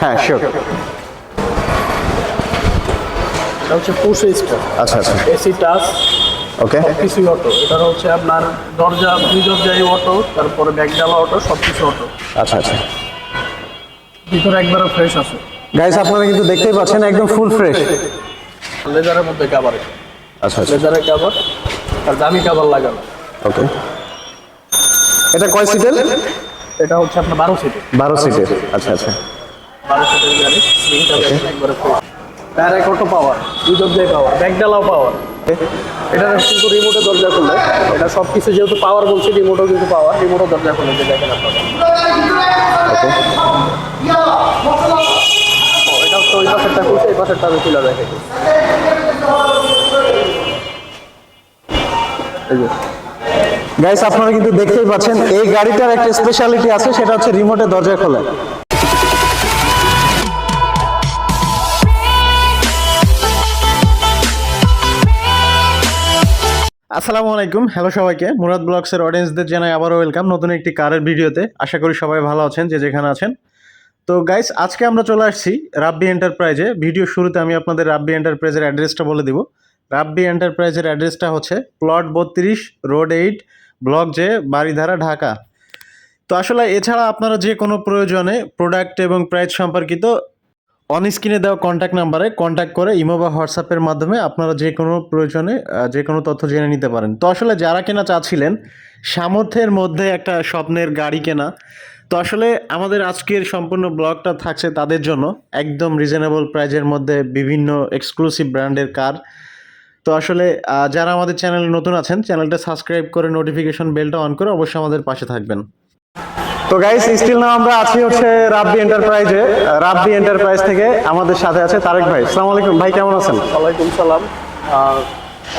হ্যাঁ শিওর এটা হচ্ছে পুশ স্টার আচ্ছা আচ্ছা। AC touch. ওকে অটো এটা হচ্ছে আপনার দরজা দুই দরজায় অটো তারপরে ব্যাগডালা অটো সব কিছু অটো আচ্ছা আচ্ছা। ভিতরে একবারে ফ্রেশ আছে। গাইস আপনারা কিন্তু দেখতেই পাচ্ছেন একদম ফুল ফ্রেশ লেজারের মধ্যে কাভার আচ্ছা আচ্ছা। লেজারের কাভার আর দামি কাভার লাগানো। ওকে এটা কয় সিটের এটা হচ্ছে আপনার বারো সিটের বারো সিটের আচ্ছা আচ্ছা। পাওয়ার দুই দরজায় পাওয়ার ব্যাগডালাও পাওয়ার এটা কিন্তু রিমোটে দরজা এটা সব কিছু যেহেতু পাওয়ার বলছি রিমোটও কিন্তু পাওয়ার রিমোটও দরজা খুলে যে দেখেন আপনারা। এটা হচ্ছে ওই পাশেরটা খুলছে এই পাশেরটা আমি খুলে দেখে এই যে। গাইস আপনারা কিন্তু দেখতেই পাচ্ছেন এই গাড়িটার একটা স্পেশালিটি আছে সেটা হচ্ছে রিমোটে দরজা খোলা। আসসালামু আলাইকুম। হ্যালো সবাইকে। মুরাদ ব্লগসের অডিয়েন্সদের জানাই আবারও ওয়েলকাম নতুন একটি কারের ভিডিওতে। আশা করি সবাই ভালো আছেন, যে যেখানে আছেন। তো গাইস আজকে আমরা চলে আসছি রাব্বি এন্টারপ্রাইজে ভিডিও শুরুতে আমি আপনাদের রাব্বি এন্টারপ্রাইজের অ্যাড্রেসটা বলে দিব। রাব্বি এন্টারপ্রাইজের অ্যাড্রেসটা হচ্ছে প্লট বত্রিশ road eight block J Baridhara Dhaka. তো আসলে এছাড়া আপনারা যে কোনো প্রয়োজনে প্রোডাক্ট এবং প্রাইস সম্পর্কিত অন স্ক্রিনে দেওয়া কন্ট্যাক্ট নাম্বারে কন্ট্যাক্ট করে ইমো বা হোয়াটসঅ্যাপের মাধ্যমে আপনারা যে কোনো প্রয়োজনে যে কোনো তথ্য জেনে নিতে পারেন। তো আসলে যারা কেনা চাচ্ছিলেন সামর্থ্যের মধ্যে একটা স্বপ্নের গাড়ি কেনা, তো আসলে আমাদের আজকের সম্পূর্ণ ব্লগটা থাকছে তাদের জন্য একদম রিজনেবল প্রাইজের মধ্যে বিভিন্ন এক্সক্লুসিভ ব্র্যান্ডের কার তো আসলে যারা আমাদের চ্যানেলে নতুন আছেন চ্যানেলটা সাবস্ক্রাইব করে নোটিফিকেশন বেলটা অন করে অবশ্যই আমাদের পাশে থাকবেন। তো গাইস স্টিল না আমরা আছি হচ্ছে রাব্বি এন্টারপ্রাইজে রাব্বি এন্টারপ্রাইজ থেকে আমাদের সাথে আছে তারেক ভাই। আসসালামু আলাইকুম ভাই কেমন আছেন? ওয়ালাইকুম সালাম।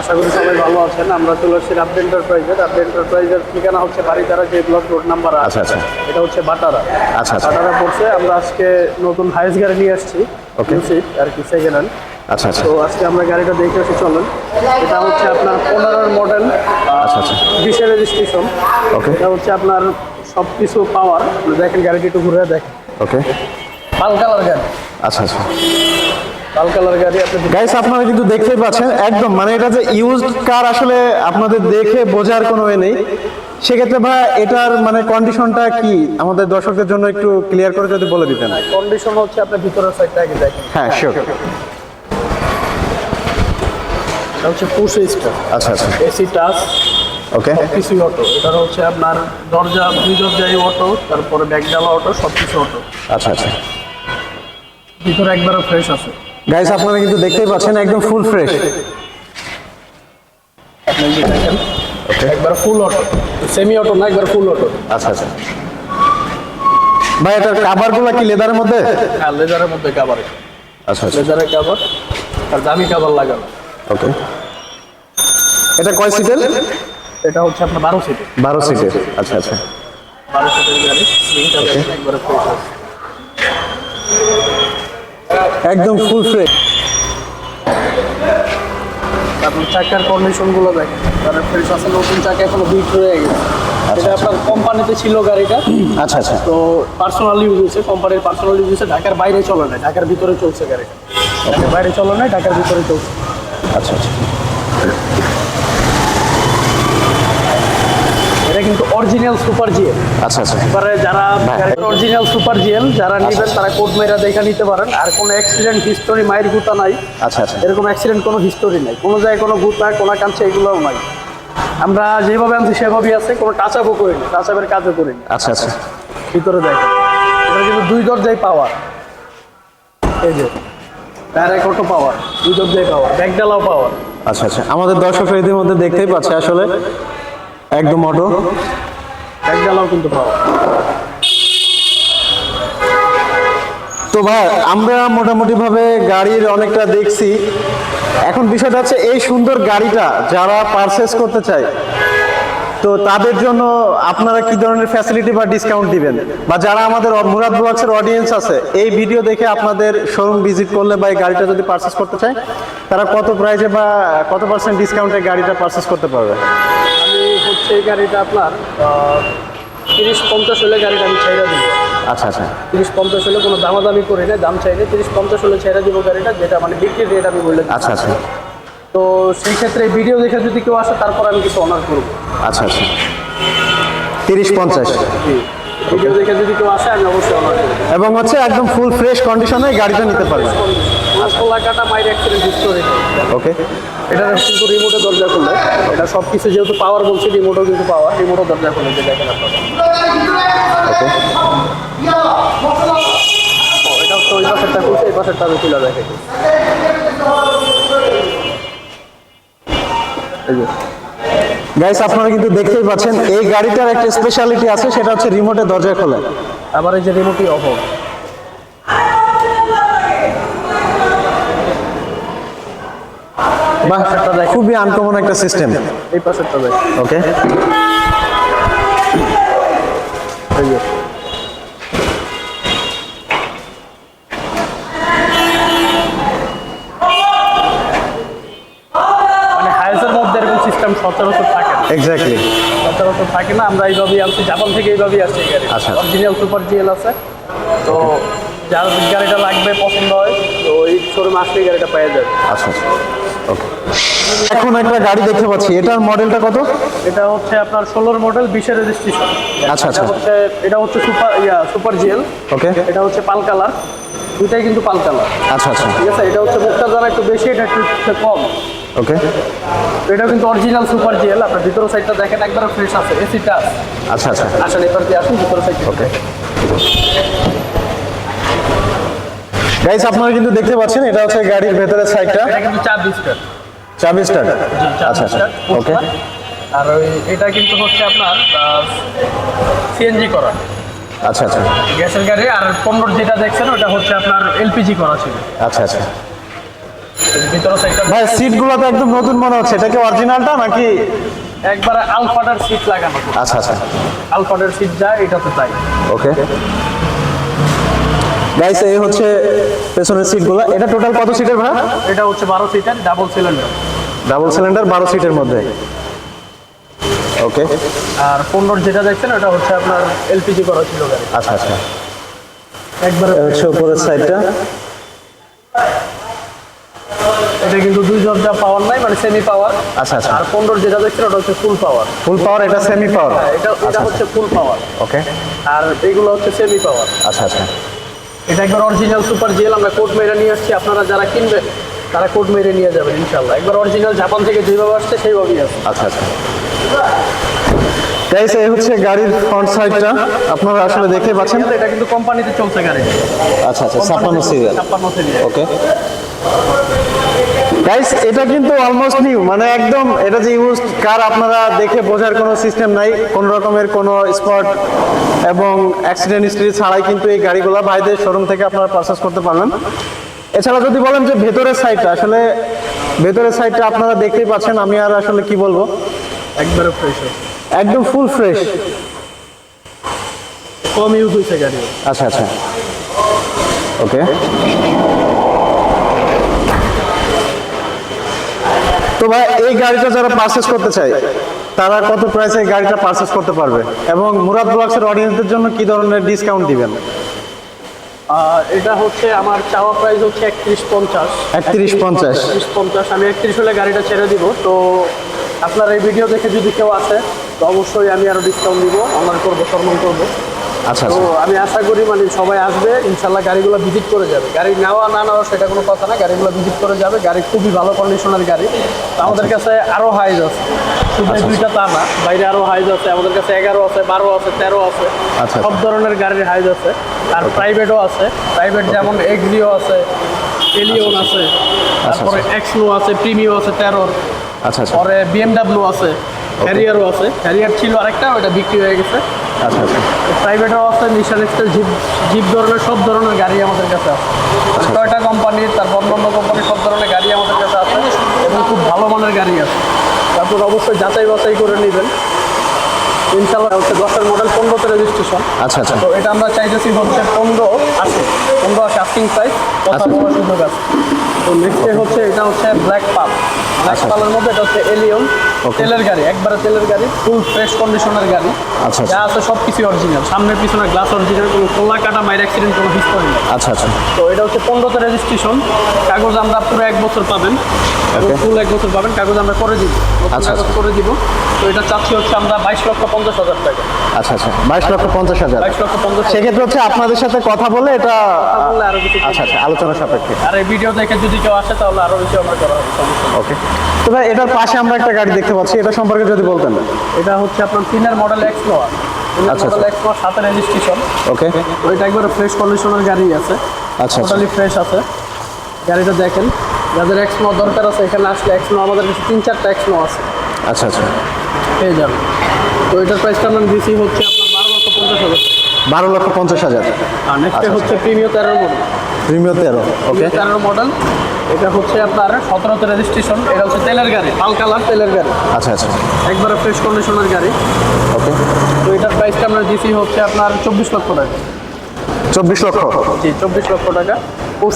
আশা করি সবাই ভালো আছেন। আমরা চলে আসছি রাব্বি এন্টারপ্রাইজের রাব্বি এন্টারপ্রাইজের ঠিকানা হচ্ছে বাড়িতারা যে ব্লক রোড নাম্বার আচ্ছা, আচ্ছা। এটা হচ্ছে বাটারা। আচ্ছা, আচ্ছা। বাটারা পড়ছে। আমরা আজকে নতুন হাইস গাড়ি নিয়ে আসছি. সিট আর কি সেকেন্ড হ্যান্ড আচ্ছা আচ্ছা। তো আজকে আমরা গাড়িটা দেখে এসে চলেন। এটা হচ্ছে আপনার পনেরোর মডেল আচ্ছা আচ্ছা। বিশের রেজিস্ট্রেশন ওকে এটা হচ্ছে আপনার সব কিছু পাওয়ার দেখেন গাড়িটি একটু ঘুরে দেখেন। ওকে। পাল কালার গাড়ি। আচ্ছা আচ্ছা। পাল কালার গাড়ি আপনি গাইস আপনারা কিন্তু দেখতেই পাচ্ছেন একদম মানে এটা যে ইউজড কার আসলে আপনাদের দেখে বোঝার কোনো এ নেই। সেক্ষেত্রে ভাই এটার মানে কন্ডিশনটা কি? আমাদের দর্শকদের জন্য একটু ক্লিয়ার করে যদি বলে দিতেন। কন্ডিশন হচ্ছে আপনার ভিতরের সাইডটা আগে দেখেন। হ্যাঁ শিওর এটা হচ্ছে পুশ স্টার আচ্ছা আচ্ছা। এসি টাচ ওকে সব কিছুই অটো এটা হচ্ছে আপনার দরজা দুই দরজায় অটো তারপরে ব্যাগডালা অটো সব কিছু অটো আচ্ছা আচ্ছা। ভিতরে একবারে ফ্রেশ আছে। গাইস আপনারা কিন্তু দেখতেই পাচ্ছেন একদম ফুল ফ্রেশ আপনি যে দেখেন একবার ফুল অটো সেমি অটো না একবার ফুল অটো আচ্ছা আচ্ছা। ভাই এটার কাভারগুলো কি লেদারের মধ্যে? হ্যাঁ লেজারের মধ্যে কাভার আচ্ছা আচ্ছা। লেজারের কাভার আর দামি কাভার লাগানো। ওকে এটা কয় সিটের এটা হচ্ছে আপনার বারো সিটের বারো সিটের আচ্ছা আচ্ছা। বারো সিটের গাড়ি একবারে ফ্রেশ আছে একদম ফুল ফ্রেশ আপনার চাকার কন্ডিশনগুলো দেখেন। তার ফ্রেশ আছে নতুন চাকা এখনও বিট হয়ে গেছে। এটা আপনার কোম্পানিতে ছিল গাড়িটা। আচ্ছা আচ্ছা। তো পার্সোনাল ইউজ হয়েছে। কোম্পানির পার্সোনাল ইউজ হয়েছে। ঢাকার বাইরে চলে না ঢাকার ভিতরে চলছে গাড়িটা। ঢাকার বাইরে চলে না ঢাকার ভিতরে চলছে। আচ্ছা আচ্ছা। কিন্তু অরিজিনাল সুপার জিএল আচ্ছা আচ্ছা। এবারে যারা অরিজিনাল সুপার জিএল যারা নেবেন তারা কোড মেরা দেখে নিতে পারেন। আর কোনো অ্যাক্সিডেন্ট হিস্টোরি মায়ের গুতা নাই। আচ্ছা আচ্ছা। এরকম অ্যাক্সিডেন্ট কোনো হিস্টোরি নাই। কোনো জায়গায় কোনো গুতা কোনো কাঁচছে এগুলোও নাই। আমরা যেভাবে আনছি সেভাবেই আছে। কোনো টাচ আপও করিনি। টাচ আপের কাজও করিনি। আচ্ছা আচ্ছা। ভিতরে দেখেন। এটা কিন্তু দুই দরজায় পাওয়ার এই যে ডাইরেক্ট অটো পাওয়ার দুই দরজায় পাওয়ার ব্যাগডালাও পাওয়ার আচ্ছা আচ্ছা। আমাদের দর্শকরা ইতিমধ্যে দেখতেই পাচ্ছে আসলে একদম অটো ব্যাগডালাও কিন্তু পাওয়ার তো ভাই আমরা মোটামুটি ভাবে গাড়ির অনেকটা দেখছি। এখন বিষয়টা হচ্ছে এই সুন্দর গাড়িটা যারা পারচেস করতে চায় তো তাদের জন্য আপনারা কি ধরনের ফ্যাসিলিটি বা ডিসকাউন্ট দিবেন? বা যারা আমাদের মুরাদ ব্লগসের অডিয়েন্স আছে এই ভিডিও দেখে আপনাদের শোরুম ভিজিট করলে বা এই গাড়িটা যদি পারচেস করতে চায় তারা কত প্রাইসে বা কত পার্সেন্ট ডিসকাউন্টে গাড়িটা পারচেস করতে পারবে? এই গাড়িটা আপনার তিরিশ পঞ্চাশ হলে গাড়িটা আমি ছেড়ে দিই আচ্ছা আচ্ছা। তিরিশ পঞ্চাশ হলে কোনো দামাদামি করি না দাম চাইলে তিরিশ পঞ্চাশ হলে ছেড়ে দিব গাড়িটা যেটা মানে বিক্রির রেট আমি বলে দিচ্ছি। আচ্ছা আচ্ছা। তো সেই ক্ষেত্রে ভিডিও দেখে যদি কেউ আসে তারপর আমি কিছু অনার করব। আচ্ছা আচ্ছা। তিরিশ পঞ্চাশ। ভিডিও দেখে যদি কেউ আসে আমি অবশ্যই অনার করব। এবং হচ্ছে একদম ফুল ফ্রেশ কন্ডিশনে গাড়িটা নিতে পারবেন ষোলো কাটা মাইর অ্যাক্সিডেন্ট হিস্টোরি ওকে এটা কিন্তু রিমোটে দরজা খুললে এটা সব কিছু যেহেতু পাওয়ার বলছি রিমোটও কিন্তু পাওয়ার রিমোটও দরজা খুলে যে দেখেন আপনারা। এটা হচ্ছে ওই পাশেরটা খুলছে এই পাশেরটা আমি খুলে দেখে এই যে। গাইস আপনারা কিন্তু দেখতেই পাচ্ছেন এই গাড়িটার একটা স্পেশালিটি আছে সেটা হচ্ছে রিমোটে দরজা খোলা। আবার এই যে রিমোটই অফ খুবই আনকমন একটা সিস্টেম এই পাশেরটা দেখ ওকে মানে সিস্টেম সচরাচর থাকে না। এক্স্যাক্টলি সচরাচর থাকে না আমরা এইভাবেই আনছি জাপান থেকে এইভাবেই আসছি গাড়ি আচ্ছা। অরিজিনাল সুপার জিএল আছে। তো যার গাড়িটা লাগবে পছন্দ হয় তো এই শোরুমে আসলে গাড়িটা পেয়ে যাবে। আচ্ছা আচ্ছা। ওকে এখন একটা গাড়ি দেখতে পাচ্ছি। এটার মডেলটা কত? এটা হচ্ছে আপনার ষোলোর মডেল বিশের রেজিস্ট্রেশন আচ্ছা, আচ্ছা। এটা হচ্ছে super yeah super GL okay এটা হচ্ছে পাল কালার। দুটাই কিন্তু পাল কালার। আচ্ছা আচ্ছা। ঠিক আছে এটা হচ্ছে মুখটা দ্বারা একটু বেশি এটা একটু কম। ওকে এটা কিন্তু অরিজিনাল সুপার জিএল আপনার ভিতর সাইডটা দেখেন একবার ফ্রেশ আছে এসিটা আচ্ছা আচ্ছা। আসেন এবার দিয়ে আসুন ভিতর সাইড ওকে গাইস আপনারা কিন্তু দেখতে পাচ্ছেন এটা হচ্ছে গাড়ির ভেতরের সাইডটা এটা কিন্তু চার ডিস্টার চাবি স্টার্ট আচ্ছা আচ্ছা ওকে। আর ওই এটা কিন্তু হচ্ছে আপনার সিএনজি করা। আচ্ছা আচ্ছা। গ্যাসের গাড়ি আর পনেরো যেটা দেখছেন ওটা হচ্ছে আপনার এলপিজি করা ছিল। আচ্ছা আচ্ছা। ভাই সিটগুলো তো একদম নতুন মনে হচ্ছে। এটা কি অরিজিনালটা নাকি? একবারে আলফাডার সিট লাগানো। আচ্ছা আচ্ছা। আলফাডার সিট যায় এটা তো তাই ওকে। গাইস এই হচ্ছে পেছনের সিটগুলো এটা টোটাল কত সিটের ভাই এটা হচ্ছে বারো সিটের ডাবল সিলিন্ডার ডাবল সিলিন্ডার বারো সিটের মধ্যে। ওকে আর পনেরো যেটা দেখছেন ওটা হচ্ছে আপনার এলপিজি করা ছিল গাড়ি। আচ্ছা আচ্ছা। একবারে হচ্ছে উপরের সাইডটা এটা কিন্তু দুই দরজা পাওয়ার নাই মানে সেমি পাওয়ার আচ্ছা আচ্ছা। আর পনেরো যেটা দেখছেন ওটা হচ্ছে ফুল পাওয়ার ফুল পাওয়ার এটা সেমি পাওয়ার এটা এটা হচ্ছে ফুল পাওয়ার ওকে আর এইগুলো হচ্ছে সেমি পাওয়ার আচ্ছা আচ্ছা। এটা একবার অরিজিনাল সুপার জেল আমরা কোর্ট মেরে নিয়ে আসছি। আপনারা যারা কিনবেন তারা কোর্ট মেরে নিয়ে যাবেন ইনশাল্লাহ একবার অরিজিনাল জাপান থেকে যেভাবে আসছে সেইভাবেই আসছে আচ্ছা আচ্ছা। গাইস এই হচ্ছে গাড়ির ফ্রন্ট সাইডটা আপনারা আসলে দেখতে পাচ্ছেন। এটা কিন্তু কোম্পানিতে চলছে গাড়ি। আচ্ছা আচ্ছা ছাপ্পান্ন সিরিয়াল ছাপ্পান্ন সিরিয়াল ওকে গাইস এটা কিন্তু অলমোস্ট নিউ মানে একদম এটা যে ইউজ কার আপনারা দেখে বোঝার কোনো সিস্টেম নাই কোন রকমের কোনো স্পট এবং অ্যাক্সিডেন্ট হিস্ট্রি ছাড়াই কিন্তু এই গাড়িগুলো ভাইদের শোরুম থেকে আপনারা পারচেস করতে পারবেন। এছাড়া যদি বলেন যে ভেতরের সাইডটা আসলে ভেতরের সাইডটা আপনারা দেখতেই পাচ্ছেন আমি আর আসলে কি বলব? একবারে ফ্রেশ একদম ফুল ফ্রেশ কম ইউজ হয়েছে গাড়ি আচ্ছা আচ্ছা। ওকে তো ভাই এই গাড়িটা যারা পারচেস করতে চায় তারা কত প্রাইসে এই গাড়িটা পারচেস করতে পারবে? এবং মুরাদ ব্লগসের অডিয়েন্সদের জন্য কি ধরনের ডিসকাউন্ট দিবেন? এটা হচ্ছে আমার চাওয়া প্রাইস হচ্ছে একত্রিশ পঞ্চাশ। একত্রিশ পঞ্চাশ। একত্রিশ পঞ্চাশ আমি একত্রিশ হলে গাড়িটা ছেড়ে দিব। তো আপনার এই ভিডিও দেখে যদি কেউ আসে তো অবশ্যই আমি আরও ডিসকাউন্ট দিব অনার করব সম্মান করব। আচ্ছা তো আচ্ছা। আমি আশা করি মানে সবাই আসবে ইনশাল্লাহ গাড়িগুলো ভিজিট করে যাবে। গাড়ি নেওয়া না নেওয়া সেটা কোনো কথা না গাড়িগুলো ভিজিট করে যাবে। গাড়ি খুবই ভালো কন্ডিশনের গাড়ি। তো আমাদের কাছে আরও হাইজ আছে। শুধু দুইটা তা না বাইরে আরও হাইজ আছে আমাদের কাছে এগারো আছে বারো আছে তেরো আছে। আচ্ছা। সব ধরনের গাড়ির হাইজ আছে। আর প্রাইভেটও আছে। প্রাইভেট যেমন এক্সিও আছে এলিয়ন আছে তারপরে এক্সলো আছে প্রিমিও আছে তেরোর আচ্ছা আচ্ছা। পরে বিএমডাব্লিউ আছে হ্যারিয়ারও আছে। হ্যারিয়ার ছিল আরেকটা ওটা বিক্রি হয়ে গেছে। আচ্ছা আচ্ছা প্রাইভেটও আছে নিশান এক্সপ্রেস জিপ জিপ ধরনের সব ধরনের গাড়ি আমাদের কাছে আছে। টয়টা কোম্পানির তারপর অন্য কোম্পানির সব ধরনের গাড়ি আমাদের কাছে আছে। এবং খুব ভালো মানের গাড়ি আছে। তারপর অবশ্যই যাচাই বাছাই করে নেবেন। ইনশাল্লাহ হচ্ছে দশের মডেল পনেরোতে রেজিস্ট্রেশন আচ্ছা আচ্ছা। তো এটা আমরা চাইতেছি হচ্ছে পনেরো আসে পনেরো আসে আস্কিং প্রাইস কথা আচ্ছা। বলার সুযোগ আছে। তো নেক্সটে হচ্ছে এটা হচ্ছে ব্ল্যাক পাপ ব্ল্যাক কালারের মধ্যে এটা হচ্ছে এলিয়ন তেলের গাড়ি একবারে তেলের গাড়ি ফুল ফ্রেশ কন্ডিশনের গাড়ি। আচ্ছা, যা আছে সব কিছু অরিজিনাল সামনের পিছনে গ্লাস অরিজিনাল কোনো খোলা কাটা মাইর অ্যাক্সিডেন্ট কোনো হিস্টোরি নেই। আচ্ছা আচ্ছা। তো এটা হচ্ছে পনেরোতে রেজিস্ট্রেশন কাগজ আমরা পুরো এক বছর পাবেন। ফুল এক বছর পাবেন। কাগজ আমরা করে দিব। আচ্ছা, করে দিব। তো এটা চাচ্ছি হচ্ছে আমরা বাইশ লক্ষ পঞ্চাশ হাজার টাকা। আচ্ছা আচ্ছা। বাইশ লক্ষ পঞ্চাশ হাজার। বাইশ লক্ষ পঞ্চাশ সেক্ষেত্রে হচ্ছে আপনাদের সাথে কথা বলে এটা আরও কিছু আচ্ছা আচ্ছা। আলোচনা সাপেক্ষে। আর এই ভিডিও দেখে যদি কেউ আসে তাহলে আরও বেশি আমরা করা হবে। ওকে তো ভাই এটার পাশে আমরা একটা গাড়ি দেখতে পাচ্ছি এটা সম্পর্কে যদি বলতেন। এটা হচ্ছে আপনার তিনের মডেল এক্স নোয়া আচ্ছা, মডেল এক্স নোয়া সাথে রেজিস্ট্রেশন ওকে এটা একবারে ফ্রেশ কন্ডিশনের গাড়ি আছে। আচ্ছা, আচ্ছা। টোটালি ফ্রেশ আছে। গাড়িটা দেখেন। যাদের এক্স নোয়া দরকার আছে এখানে আসলে এক্স নোয়া আমাদের কাছে তিন চারটা এক্স নোয়া আছে। আচ্ছা আচ্ছা। পেয়ে যাবেন। তো এটার প্রাইসটা আমরা দিয়েছি হচ্ছে আপনার বারো লক্ষ পঞ্চাশ হাজার। বারো লক্ষ পঞ্চাশ হাজার। আচ্ছা, হচ্ছে প্রিমিয় তেরো মডেল প্রিমিয়ার তেরো ওকে তেরো মডেল এটা হচ্ছে আপনার সতেরোতে রেজিস্ট্রেশন এটা হচ্ছে তেলের গাড়ি পাল কালার তেলের গাড়ি। আচ্ছা আচ্ছা। একবারে ফ্রেশ কন্ডিশনের গাড়ি। ওকে তো এটার প্রাইসটা আমরা দিয়েছি হচ্ছে আপনার চব্বিশ লক্ষ টাকা। চব্বিশ লক্ষ। জি চব্বিশ লক্ষ টাকা।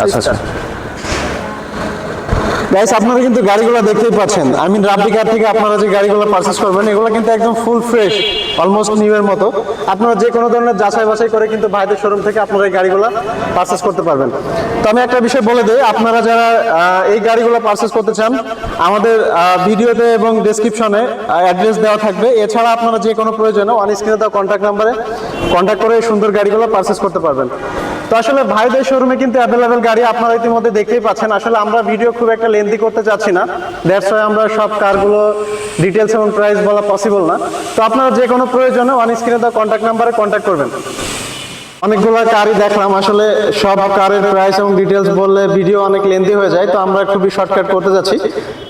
আচ্ছা আচ্ছা। গাইস আপনারা কিন্তু গাড়িগুলো দেখতেই পাচ্ছেন। আই মিন রাব্বি কার থেকে আপনারা যে গাড়িগুলো পারচেস করবেন, এগুলো কিন্তু একদম ফুল ফ্রেশ অলমোস্ট নিউ এর মতো। আপনারা যে কোনো ধরনের যাচাই বাছাই করে কিন্তু ভাইদের শোরুম থেকে আপনারা এই গাড়িগুলো পারচেস করতে পারবেন। তো আমি একটা বিষয় বলে দিই, আপনারা যারা এই গাড়িগুলো পারচেস করতে চান, আমাদের ভিডিওতে এবং ডেসক্রিপশনে অ্যাড্রেস দেওয়া থাকবে। এছাড়া আপনারা যে কোনো প্রয়োজনে অন স্ক্রিনে দেওয়া কন্ট্যাক্ট নাম্বারে কন্ট্যাক্ট করে সুন্দর গাড়িগুলো পারচেস করতে পারবেন। তো আসলে ভাইদের শোরুমে কিন্তু অ্যাভেলেবেল গাড়ি আপনারা ইতিমধ্যে দেখতেই পাচ্ছেন। আসলে আমরা ভিডিও খুব একটা লেন্দি করতে চাচ্ছি না। দ্যাটস ওয়াই আমরা সব কারগুলো ডিটেলস এবং প্রাইস বলা পসিবল না। তো আপনারা যে কোনো প্রয়োজনে অন স্ক্রিনে দেওয়া কন্ট্যাক্ট নাম্বারে কন্ট্যাক্ট করবেন। অনেকগুলো কারই দেখলাম আসলে সব কারের প্রাইস এবং ডিটেলস বললে ভিডিও অনেক লেন্দি হয়ে যায় তো আমরা খুবই শর্টকাট করতে যাচ্ছি।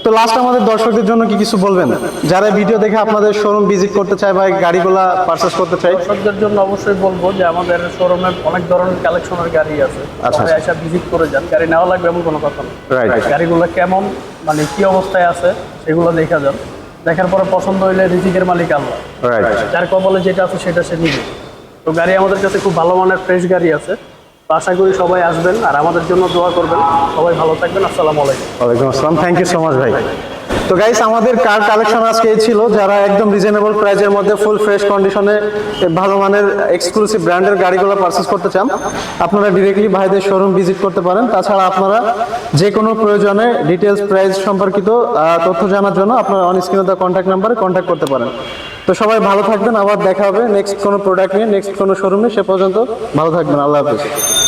তো লাস্ট আমাদের দর্শকদের জন্য কি কিছু বলবেন? যারা ভিডিও দেখে আপনাদের শোরুম ভিজিট করতে চায় বা গাড়িগুলা পারচেস করতে চায়। দর্শকদের জন্য অবশ্যই বলব যে আমাদের শোরুমে অনেক ধরনের কালেকশনের গাড়ি আছে। আচ্ছা, সবাই আচ্ছা। এসে ভিজিট করে যান। গাড়ি নেওয়া লাগবে এমন কোনো কথা না। রাইট গাড়িগুলো কেমন মানে কি অবস্থায় আছে সেগুলো দেখা যান। দেখার পরে পছন্দ হইলে রিজিকের মালিক আল্লাহ। রাইট যার কবলে যেটা আছে সেটা সে নিবে। তো গাড়ি আমাদের কাছে খুব ভালো মানের ফ্রেশ গাড়ি আছে। আশা করি সবাই আসবেন আর আমাদের জন্য দোয়া করবেন। সবাই ভালো থাকবেন, আসসালামু আলাইকুম। ওয়ালাইকুম আসসালাম থ্যাংক ইউ সো মাচ ভাই। তো গাইস আমাদের কার কালেকশন আজকে ছিল, যারা একদম রিজনেবল প্রাইজের মধ্যে ফুল ফ্রেশ কন্ডিশনে ভালো মানের এক্সক্লুসিভ ব্র্যান্ডের গাড়িগুলো পারচেস করতে চান, আপনারা ডিরেক্টলি ভাইদের শোরুম ভিজিট করতে পারেন। তাছাড়া আপনারা যে কোনো প্রয়োজনে ডিটেলস প্রাইস সম্পর্কিত তথ্য জানার জন্য আপনারা অন স্ক্রিনে কন্ট্যাক্ট নাম্বারে কন্ট্যাক্ট করতে পারেন। তো সবাই ভালো থাকবেন, আবার দেখা হবে। নেক্সট কোনো প্রোডাক্ট নিয়ে নেক্সট কোনো শোরুমে সে পর্যন্ত ভালো থাকবেন। আল্লাহ হাফিজ।